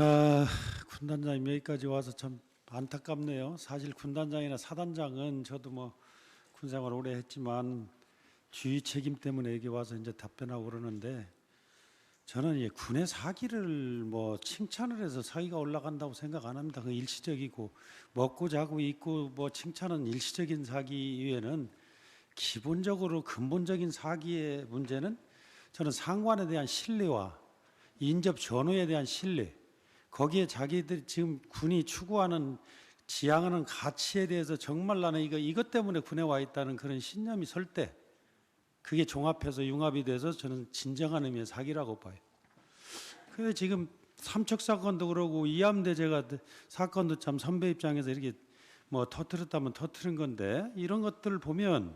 아, 군단장님 여기까지 와서 참 안타깝네요. 사실 군단장이나 사단장은 저도 뭐 군생활 오래 했지만 주의 책임 때문에 여기 와서 이제 답변하고 그러는데 저는 이 군의 사기를 뭐 칭찬을 해서 사기가 올라간다고 생각 안 합니다. 그 일시적이고 먹고 자고 있고 뭐 칭찬은 일시적인 사기 이외에는 기본적으로 근본적인 사기의 문제는 저는 상관에 대한 신뢰와 인접 전후에 대한 신뢰 거기에 자기들 지금 군이 추구하는 지향하는 가치에 대해서 정말 나는 이거 이것 때문에 군에 와 있다는 그런 신념이 설 때 그게 종합해서 융합이 돼서 저는 진정한 의미의 사기라고 봐요. 그래 지금 삼척 사건도 그러고 이암대제가 사건도 참 선배 입장에서 이렇게 뭐 터트렸다면 터트린 건데 이런 것들을 보면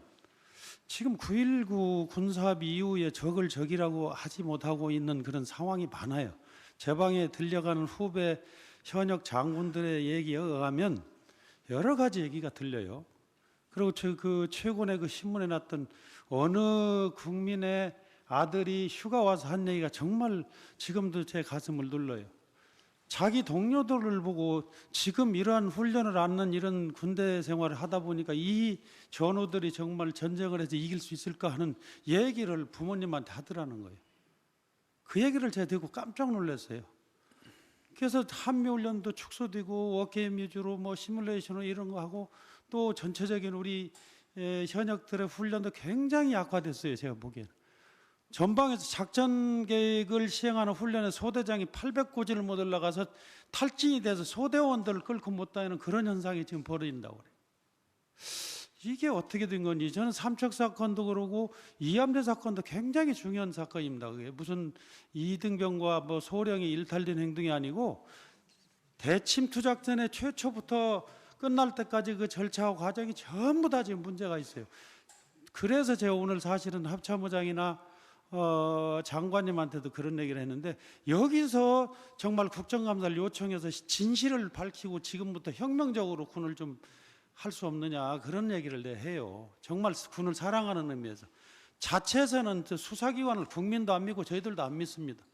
지금 9.19 군사합 이후에 적을 적이라고 하지 못하고 있는 그런 상황이 많아요. 제 방에 들려가는 후배 현역 장군들의 얘기에 의하면 여러 가지 얘기가 들려요. 그리고 저그 최근에 그 신문에 났던 어느 국민의 아들이 휴가 와서 한 얘기가 정말 지금도 제 가슴을 눌러요. 자기 동료들을 보고 지금 이러한 훈련을 않는 이런 군대 생활을 하다 보니까 이 전우들이 정말 전쟁을 해서 이길 수 있을까 하는 얘기를 부모님한테 하더라는 거예요. 그 얘기를 제가 듣고 깜짝 놀랐어요. 그래서 한미훈련도 축소되고 워게임 위주로 뭐 시뮬레이션을 이런 거 하고 또 전체적인 우리 에, 현역들의 훈련도 굉장히 약화됐어요. 제가 보기에는. 전방에서 작전 계획을 시행하는 훈련에 소대장이 800고지를 못 올라가서 탈진이 돼서 소대원들을 끌고 못 다니는 그런 현상이 지금 벌어진다고 그래요. 이게 어떻게 된 건지 저는 삼척 사건도 그러고 이암대 사건도 굉장히 중요한 사건입니다. 그게 무슨 이등병과 뭐 소령이 일탈된 행동이 아니고 대침투 작전의 최초부터 끝날 때까지 그 절차와 과정이 전부 다 지금 문제가 있어요. 그래서 제가 오늘 사실은 합참의장이나 어, 장관님한테도 그런 얘기를 했는데 여기서 정말 국정감사를 요청해서 진실을 밝히고 지금부터 혁명적으로 군을 좀 할 수 없느냐 그런 얘기를 내 해요. 정말 군을 사랑하는 의미에서 자체에서는 저 수사기관을 국민도 안 믿고 저희들도 안 믿습니다.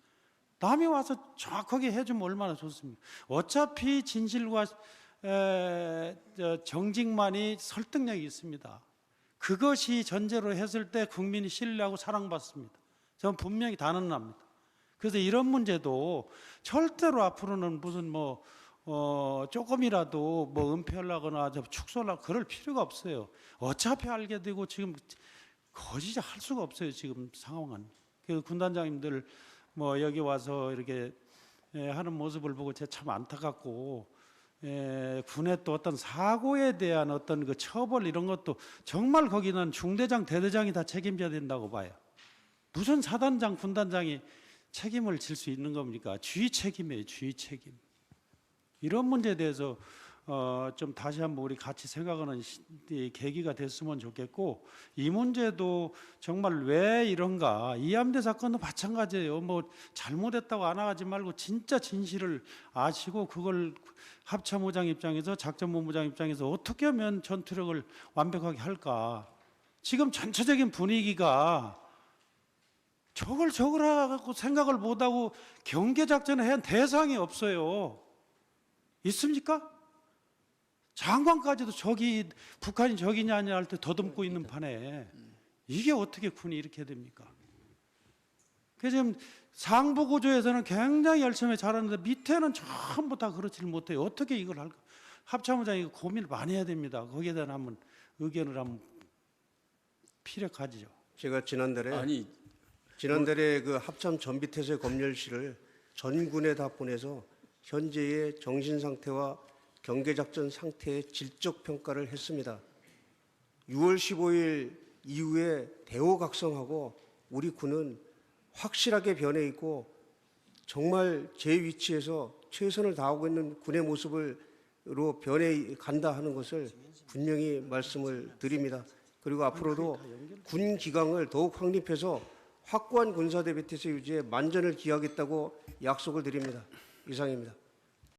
남이 와서 정확하게 해주면 얼마나 좋습니까? 어차피 진실과 정직만이 설득력이 있습니다. 그것이 전제로 했을 때 국민이 신뢰하고 사랑받습니다. 저는 분명히 단언합니다. 그래서 이런 문제도 절대로 앞으로는 무슨 뭐 어, 조금이라도 뭐 은폐하려거나 저 축소하려고 그럴 필요가 없어요. 어차피 알게 되고 지금 거짓이 할 수가 없어요. 지금 상황은. 그 군단장님들 뭐 여기 와서 이렇게 예, 하는 모습을 보고 제가 참 안타깝고 예, 군의 또 어떤 사고에 대한 어떤 그 처벌 이런 것도 정말 거기는 중대장 대대장이 다 책임져야 된다고 봐요. 무슨 사단장 군단장이 책임을 질 수 있는 겁니까? 주의 책임이에요. 주의 책임. 이런 문제에 대해서 어, 좀 다시 한번 우리 같이 생각하는 계기가 됐으면 좋겠고 이 문제도 정말 왜 이런가 이암대 사건도 마찬가지예요. 뭐 잘못했다고 안 하지 말고 진짜 진실을 아시고 그걸 합참의장 입장에서 작전본부장 입장에서 어떻게 하면 전투력을 완벽하게 할까? 지금 전체적인 분위기가 저걸 저걸 하고 생각을 못하고 경계 작전을 해야 대상이 없어요. 있습니까? 장관까지도 저기 북한이 저기냐 아니냐 할 때 더듬고 있는 판에 이게 어떻게 군이 이렇게 됩니까? 그래서 지금 상부 구조에서는 굉장히 열심히 잘하는데 밑에는 전부 다 그렇지를 못해요. 어떻게 이걸 할까? 합참의장이 고민을 많이 해야 됩니다. 거기에 대한 한번 의견을 한번 피력하지요. 제가 지난달에 아니 지난달에 그 합참 전비태세 검열실을 전군에 다 보내서 현재의 정신 상태와 경계 작전 상태의 질적 평가를 했습니다. 6월 15일 이후에 대호각성하고 우리 군은 확실하게 변해 있고 정말 제 위치에서 최선을 다하고 있는 군의 모습을로 변해 간다 하는 것을 분명히 말씀을 드립니다. 그리고 앞으로도 군 기강을 더욱 확립해서 확고한 군사대 배태세 유지에 만전을 기하겠다고 약속을 드립니다. 이상입니다.